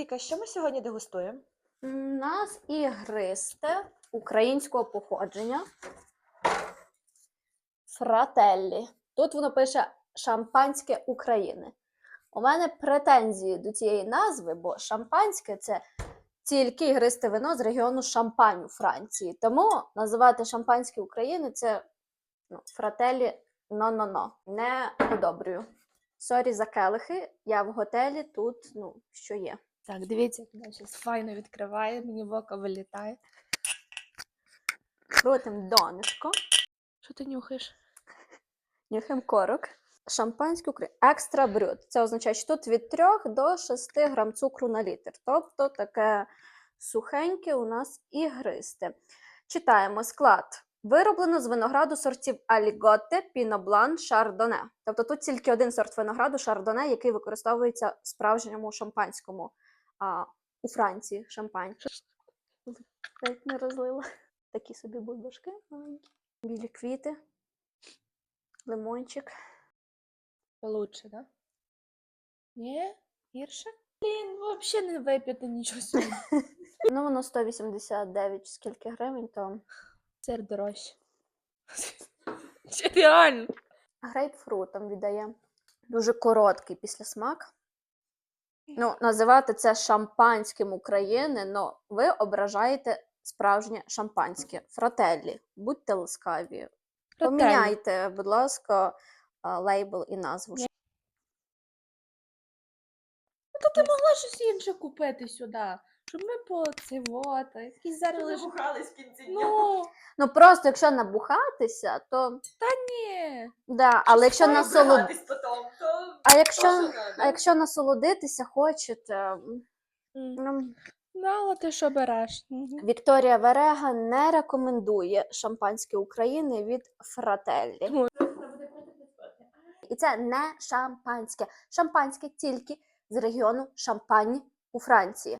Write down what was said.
Віка, що ми сьогодні дегустуємо? У нас ігристе українського походження. Фрателлі. Тут воно пише Шампанське України. У мене претензії до цієї назви, бо шампанське це тільки ігристе вино з регіону Шампань у Франції. Тому називати шампанське України це ну, фрателі но-но-но. Не одобрюю. Сорі за келихи. Я в готелі тут, ну, що є. Так, дивіться, як вона зараз файно відкриває, мені в око вилітає. Крутим донышко. Що ти нюхаєш? Нюхаємо корок. Шампанське. Екстра брют. Це означає, що тут від 3 до 6 грам цукру на літр. Тобто таке сухеньке у нас ігристе. Читаємо склад. Вироблено з винограду сортів Аліготе, Піноблан, Шардоне. Тобто тут тільки один сорт винограду Шардоне, який використовується в справжньому шампанському а, у Франції шампань. Ледь не розлила. Такі собі бульбашки маленькі. Білі квіти, лимончик. Лучше, да? Ні? Гірше? Блін, взагалі не вип'яти нічого сьогодні. Ну, воно 189 чи скільки гривень, то Сир дорожче. Чи реально? грейпфрутом віддає. Дуже короткий післясмак. Ну, називати це шампанським України, але ви ображаєте справжнє шампанське. Фрателлі. Будьте ласкаві. Поміняйте, будь ласка, лейбл і назву. Ну, то ти могла щось інше купити сюди. Щоб ми по цивота, якісь зараз лише. Бухались в кінці дня. Ну, Ну просто якщо набухатися, то Та ні. да, але якщо насолод... а якщо, а якщо насолодитися хочете, м, М. ну, Мало ти що береш. Вікторія Верега не рекомендує шампанське України від Фрателлі. І це не шампанське. Шампанське тільки з регіону Шампань у Франції.